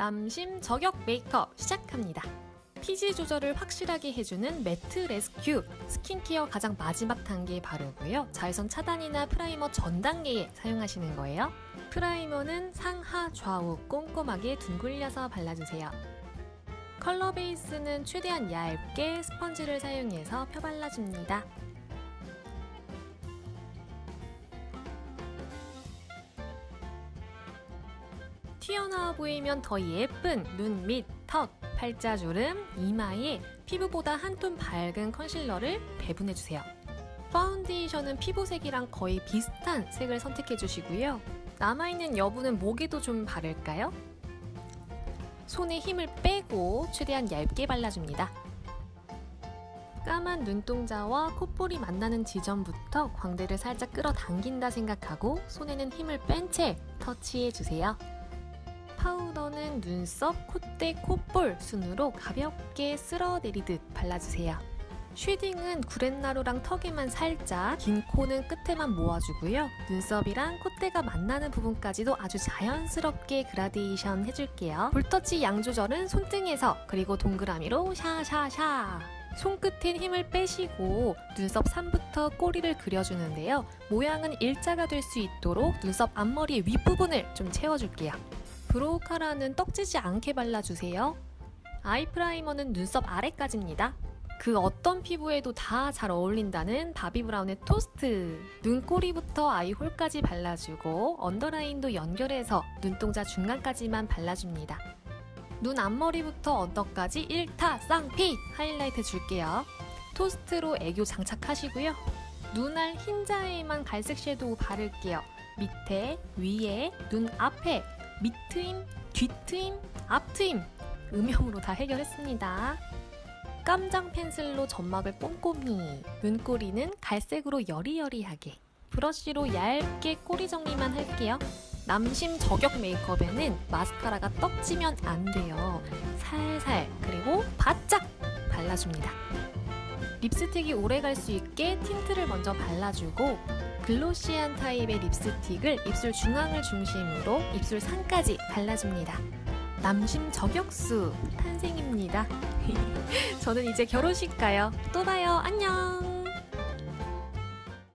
남심 저격 메이크업 시작합니다. 피지 조절을 확실하게 해주는 매트 레스큐 스킨케어 가장 마지막 단계에 바르고요. 자외선 차단이나 프라이머 전 단계에 사용하시는 거예요. 프라이머는 상하 좌우 꼼꼼하게 둥글려서 발라주세요. 컬러 베이스는 최대한 얇게 스펀지를 사용해서 펴발라줍니다. 튀어나와 보이면 더 예쁜 눈 밑, 턱, 팔자주름, 이마에 피부보다 한 톤 밝은 컨실러를 배분해주세요. 파운데이션은 피부색이랑 거의 비슷한 색을 선택해주시고요. 남아있는 여분은 목에도 좀 바를까요? 손에 힘을 빼고 최대한 얇게 발라줍니다. 까만 눈동자와 콧볼이 만나는 지점부터 광대를 살짝 끌어당긴다 생각하고 손에는 힘을 뺀 채 터치해주세요. 파우더는 눈썹, 콧대, 콧볼 순으로 가볍게 쓸어내리듯 발라주세요. 쉐딩은 구렛나루랑 턱에만 살짝, 긴 코는 끝에만 모아주고요. 눈썹이랑 콧대가 만나는 부분까지도 아주 자연스럽게 그라데이션 해줄게요. 볼터치 양 조절은 손등에서 그리고 동그라미로 샤샤샤. 손끝엔 힘을 빼시고 눈썹 3부터 꼬리를 그려주는데요. 모양은 일자가 될 수 있도록 눈썹 앞머리 윗부분을 좀 채워줄게요. 브로우 카라는 떡지지 않게 발라주세요. 아이 프라이머는 눈썹 아래까지입니다. 그 어떤 피부에도 다 잘 어울린다는 바비 브라운의 토스트. 눈꼬리부터 아이홀까지 발라주고 언더라인도 연결해서 눈동자 중간까지만 발라줍니다. 눈 앞머리부터 언더까지 1타 쌍피 하이라이트 줄게요. 토스트로 애교 장착하시고요. 눈알 흰자에만 갈색 섀도우 바를게요. 밑에, 위에, 눈 앞에 밑트임, 뒤트임, 앞트임 음영으로 다 해결했습니다. 깜장 펜슬로 점막을 꼼꼼히 눈꼬리는 갈색으로 여리여리하게 브러쉬로 얇게 꼬리 정리만 할게요. 남심 저격 메이크업에는 마스카라가 떡지면 안 돼요. 살살 그리고 바짝 발라줍니다. 립스틱이 오래 갈 수 있게 틴트를 먼저 발라주고 글로시한 타입의 립스틱을 입술 중앙을 중심으로 입술 상까지 발라줍니다. 남심 저격수 탄생입니다. 저는 이제 결혼식 가요. 또 봐요. 안녕.